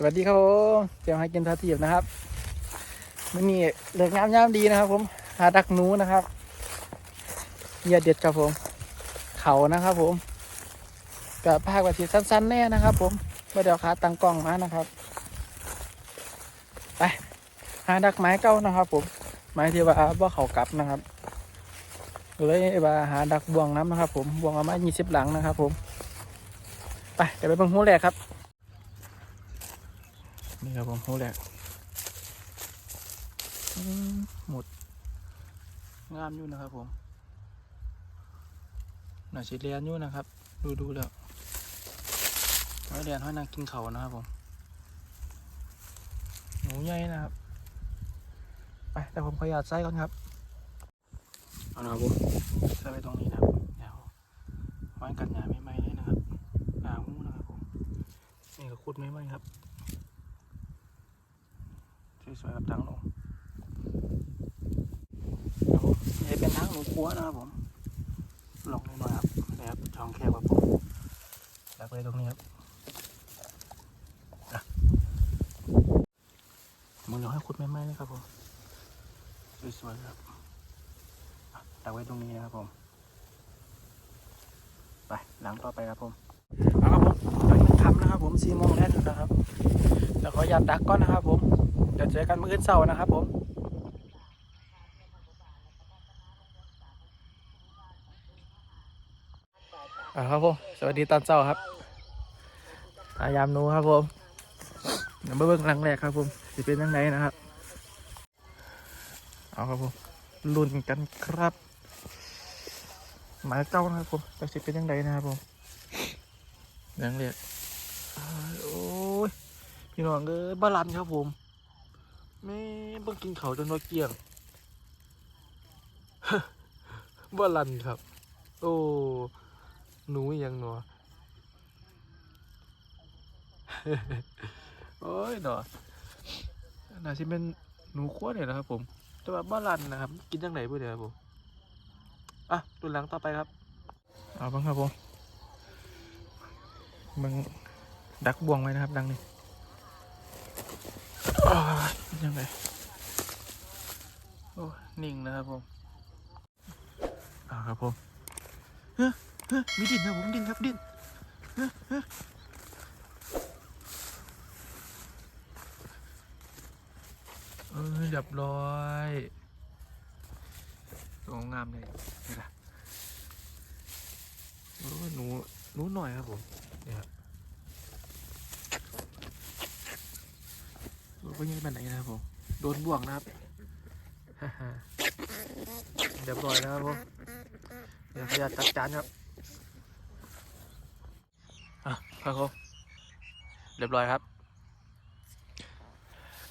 สวัสดีครับผมเจียวให้กินทาทีบนะครับมันนี่เลือกงามยามดีนะครับผมหาดักหนูนะครับเหยียดเด็ดครับผม เขานะครับผมกับภาควัติสั้นๆแน่นะครับ ผมม่เดี๋ยวขาตังกล้องมานะครับไปหาดักไม้เก้านะครับ ผมไม้ที่ว่าบ่เขากลับนะครับเลยว่าหาดักบ่วงน้ำนะครับ ผมบ่วงเอามายี่สิบหลังนะครับ ผมไปเดี๋ยวไปเบิ่งหูแรกครับ นี่ครับผมหูแรกอืมหมด งามอยู่นะครับผมหน่าชิเลียนอยู่นะครับ ดูดูแล้วห้อยเรียนห้อยนางกินเขานะครับผม หนูใหญ่นะครับ ไปแต่ผมขออนุญาตใส่ก่อนครับ เอาละครับผมใส่ไปตรงนี้นะครับเดี๋ยวไว้กันหยาไม่ไหมเลยนะครับหนาหูนะครับผม นี่ก็ขุดไม่ไหมครับ สวยๆกับทางลงครับผมนี่เป็นทางหนูคัวนะครับผมลงนิดหน่อยครับนี่ครับช่องแคบครับผมแล้วไปตรงนี้ครับอะมึงเดี๋ยวให้ขุดไม่ไหมนะครับผมสวยๆครับตักไว้ตรงนี้นะครับผม ไปหลังต่อไปครับผมเอาครับผมตอนนี้ทำนะครับผมสี่โมงแล้วนะครับเดี๋ยวขออนุญาตดักก่อนนะครับผม เดี๋ยวเจอกันมื้ออื่นเสานะครับผมอ่าครับผมสวัสดีตอนเช้าครับอายามนูครับผมเดี๋ยวมาเบิ่งหลังแรกครับผมจะเป็นยังไงนะครับ เอาครับผมลุ้นกันครับ หมายเก้านะครับผมจะสิเป็นยังไงนะครับผมหลังแรกโอ้ยพี่น้องเอ้ยบาลันครับผม ไม่เพิ่งกินเขาจนว่าเกี้ยงบาลันครับ โอ้หนูยังหนอโอ้ยหนอน่าจะเป็นหนูขั้วเนี่ยนะครับ ผม แต่ว่าบาลันนะครับ กินจังไหนเพื่อนครับผมอะดูหลังต่อไปครับ เอาบ้างครับผมมึงดักบ่วงไว้นะครับ ดังนี้ ยังไงโอ้นิ่งนะครับผมอ่าครับผมเฮ้ยเฮ้ยมีดินครับผมดินครับดินเฮ้ยเฮ้ยเออเรียบร้อยสวยงามเลยนี่ละโอ้หนูหนูหน่อยครับผมเนี่ย ครับโอ้ยยังเป็นไหนนะครับผม โดนบ่วงนะครับเรียบร้อยแล้วครับผม เดี๋ยวขยันจัดจานครับ อะครับผมเรียบร้อยครับ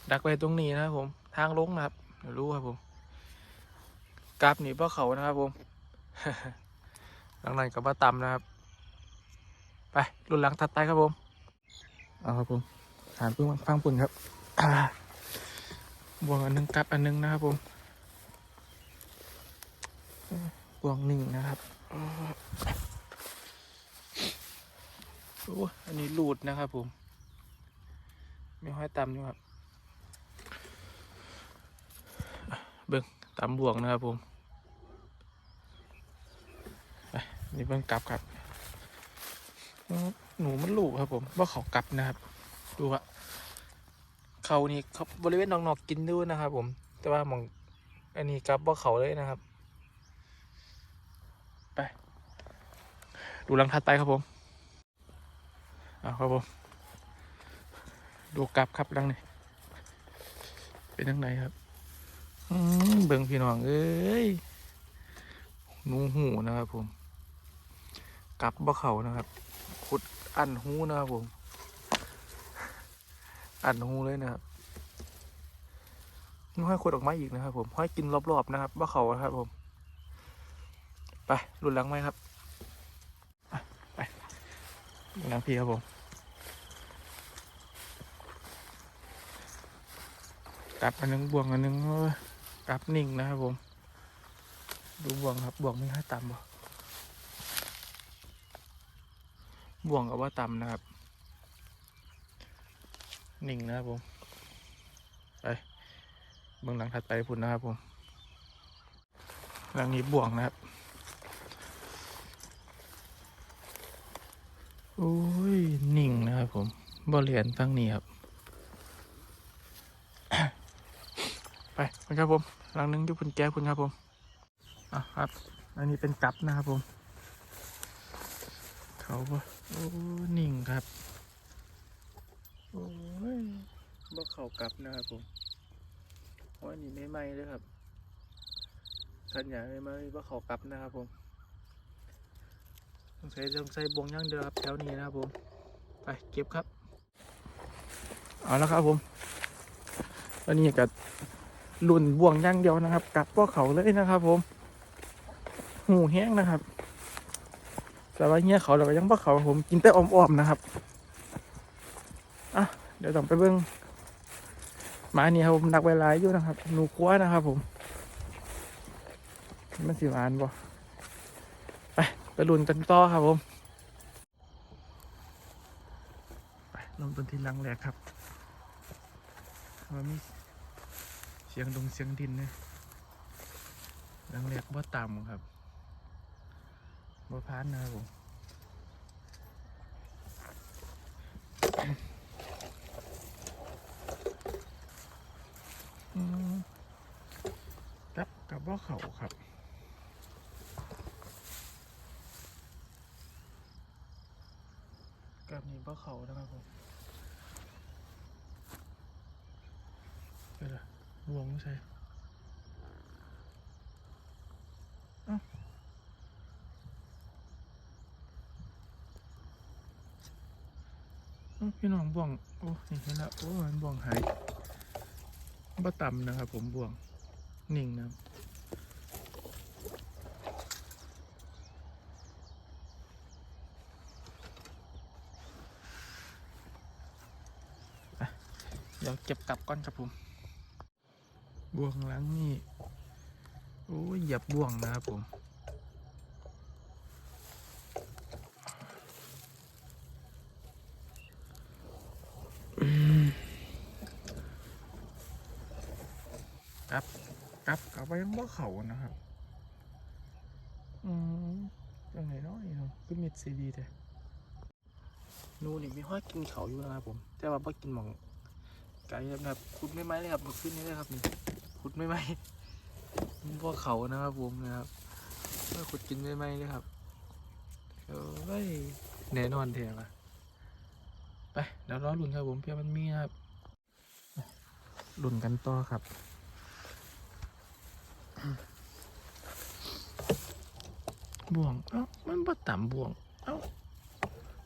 ดักไปตรงนี้นะครับผม ทางลงนะครับเดี๋ยวรู้ครับผมกราฟหนีเพราะเขานะครับผมหลังนั้นกับว่าต่ำนะครับ ไปรุ่นหลังถัดไปครับผม เอาครับผมหานเพิ่งฟังปุ่นครับ บ่วงอันนึงกลับอันนึงนะครับผมบ่วงหนึ่งนะครับโอ้อันนี้หลูดนะครับผม ไมีห้อยตำอยู่ครับเบิ้งตำบ่วงนะครับผมไปนี่เบิ้งกลับครับ หนูมันลูกครับผมว่าเขากลับนะครับ ดูอะ เขานี่เขาบริเวณนอกๆกินด้วยนะครับ ผม แต่ว่ามองอันนี้กลับว่าเขาเลยนะครับ ไป ดูหลังถัดไปครับผมเอาครับผมดูกลับครับลังนี่เป็นยังไงครับเบิ่งพี่น้องเอ้ยนูหูนะครับผมกลับบ่เขานะครับ ขุดอันหูนะครับผม อันหูเลยนะครับ นี่ห้อยขวดออกมาอีกนะครับ ผมห้อยกินรอบๆนะครับว่าเขาครับ ผม ไปรุนหลังไหมครับไปไปรุนหลังพี่ครับผมกลับอันหนึงบวงอันหนึงกลับนิ่งนะครับผม ดูบวงครับบวงไม่ค่อยต่ำบ่บวงกับว่าต่ำนะครับ นิ่งนะครับผม ไป เบื้องหลังถัดไปพุ่นนะครับผมหลังนี้บ่วงนะครับโอ้ยนิ่งนะครับผมบ่เรียญตั้งนี้ครับ ไปครับผมหลังนึงที่พุ่นแก้พุ่นครับผมอะครับ อันนี้เป็นกับนะครับผม เขาบ่โอ้นิ่งครับ โอ้ยบ่เขากับนะครับผม โอ้ยนี่ไม่ไหม้เลยครับขันใหญ่ไม่ไหม้บ่เขากลับนะครับผมต้องใช้ต้องใช้บวงย่างเดียวครับแถวนี้นะครับผม ไปเก็บครับ เอาแล้วครับผมตอนนี้กับลุ่นบ่วงย่างเดียวนะครับกลับบ่เขาเลยนะครับ ผม หูแห้งนะครับแต่ว่าเงี้ยเขาเราก็ยังบ่เขาผมกินแต่อ้อมๆนะครับอะเดี๋ยวต้องไปเบิ้ง มานี่ครับผมดักไว้หลายอยู่นะครับหนูคว้านะครับ ผมมันสิหวานบ่ไปไปลุนกันต่อครับผมไปลงต้นที่ลังแรกครับว่ามีเสียงดงเสียงดินนี่ยลังแรกบ่ต่ำครับบ่พานนะครับผม อืมกับกับ ว่าเขาครับ กับนี่ว่าเขานะครับผมเดี๋ยวนะวงไม่ใช่เอ้าเอ้าพี่น้องบ่วง โอ้นี่เห็นแล้ว โอ้มันบ่วงหายบ่ต่ำนะครับผมบ่วง นิ่งนะครับ ดี๋ยวเก็บกลับก่อนครับผม บ่วงหลังนี่ โอ้ยเหยียบบ่วงนะครับผมอืมครับกลับไปยังบ่เขานะครับ อืมยังไงเนาะนี่เนาะคือมิดซีดีแต่หนูนี่มีห้อยกินเขาอยู่นะครับผม แต่ว่าบ่กินหมอง ไก่นะครับขุดไม่ไหมเลยครับขึ้นนี่เลยครับนี่ขุดไม่ไหมบ่เขานะครับผมนะครับเมื่อขุดกินไม่ไหมเลยครับเอ้ยแน่นอนเถอะมาไปเดี๋ยวรอลุ่นครับผมเพื่อมันมีครับลุ่นกันต่อครับบ่วง เอ้า มันบ่ต่ำบ่วง เอ้า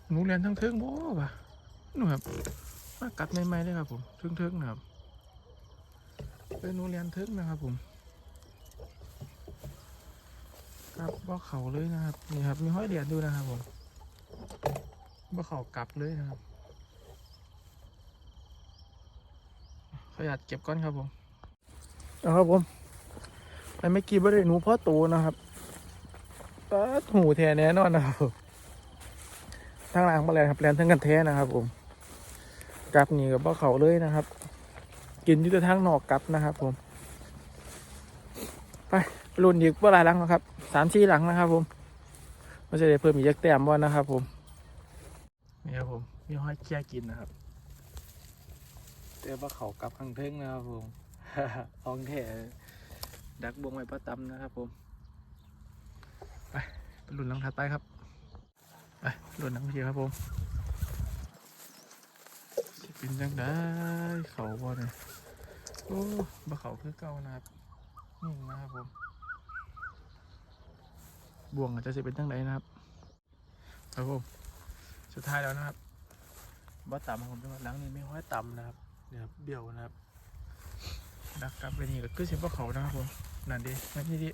หนูเรียนทั้งเทิงบ่ป่ะหนูครับ มากัดใหม่ๆเลยครับผมทิงเทิงๆนะครับเป็นหนูเรียนเทิงนะครับผมครับบ่เขาเลยนะครับนี่ครับมีห้อยเหรียญดูนะครับผมบ่เขากลับเลยนะครับขออนุญาตเก็บก้อนครับผมเอาครับผมไปไม่กี่บ่ได้หนูพ่อโตนะครับปาดหูแท้แน่นอนนะครับทางหลังมาแล้วครับแลนทั้งกันแท้นะครับผม กลับนี่กับบ่เขาเลยนะครับ กินยุทธทางนอกกลับนะครับ ผม ไปรุ่นอีกบ่หลายหลังแล้วครับสามสี่หลังนะครับ ผมไม่ใช่ได้เพิ่มอีกยักแต้มบ่นะครับ ผมนี่ครับผมมีห้อยเคี้ยกินนะครับแต่ว่าเขากลับข้างเทิงนะครับผมอองแท้ดักบวงไว้ประตำนะครับผมไปรุ่นหลังถัดไปครับไปรุ่นหลังพี่ครับผม เป็นจังได้เขาบ่เนี่ยโอ้บ่เขาคือเก่านะครับนี่นะครับผมบ่วงอาจจะสิเป็นจังไดนะครับครับผมสุดท้ายแล้วนะครับบ่ต่ำครับผมจังหวะหลังนี้ไม่ห้อยต่ำนะครับเดี๋ยเบี้ยวนะครับดักกลับไปนี่ก็คือสิบ่เขานะครับผมนั่นดีนั่นนี่ดี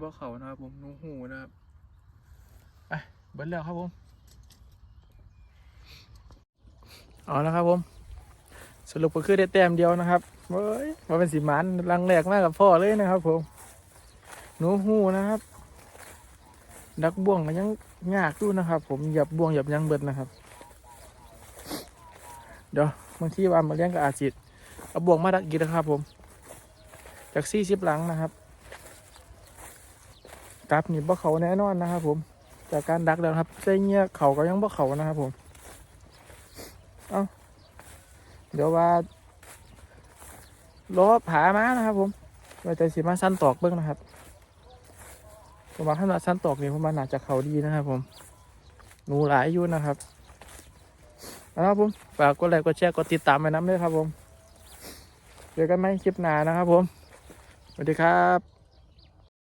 บ่เขานะครับผมนูหูนะครับไปเบิ้ลแล้วครับผม เอาแล้วครับผมสรุปก็คือได้แต้มเดียวนะครับเฮ้ยมาเป็นสีมันลังแรกมากกับพ่อเลยนะครับผมหนูหูนะครับ ดักบ่วงก็ยังยากอยู่นะครับ ผมหยับบ่วงหยับยังเบิดนะครับ เดี๋ยวบางที่ว่ามาเลี้ยงกับอาจิตเอาบ่วงมาดักกินนะครับผม จากซี่สิบหลังนะครับกับนี่บ่เขาแน่นอนนะครับ ผม จากการดักแล้วครับใจเงี้ยเขาก็ยังบ่เขานะครับผม เอาเดี๋ยวว่าล้อผามานะครับ ผมว่าจะสิมาสั้นตอกเบิ้องนะครับผมว่าขนาดสั้นตอกนี่ผมว่าน่าจะเขาดีนะครับ ผมหนูหลายอยู่นะครับเอาละครับผมฝากกดไลค์กดแชร์กดติดตามไปน้ำด้วยครับ ผมเจอกันไหมคลิปหน้านะครับ ผมสวัสดีครับ